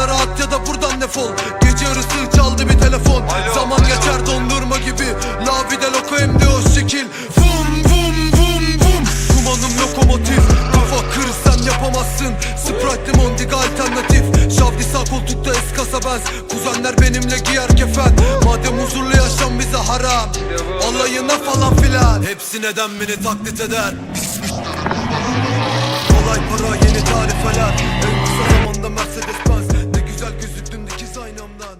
kes Zarlara at ya da buradan defol. Gece yarısı çaldı bir telefon. Zaman geçer dondurma gibi. La vida loco hem de o şekil. Vum vum vum vum. Kumanım lokomotif. Kafa kır sen yapamazsın. Sprite Mondiga alternatif. Şavdi sağ koltukta eskasa benz. Kuzenler benimle giyer kefen Madem huzurlu yaşam bize haram. Alayına falan filan. Hepsi neden beni taklit eder? Kolay para yeni tarifeler. En kısa zamanda aynamdan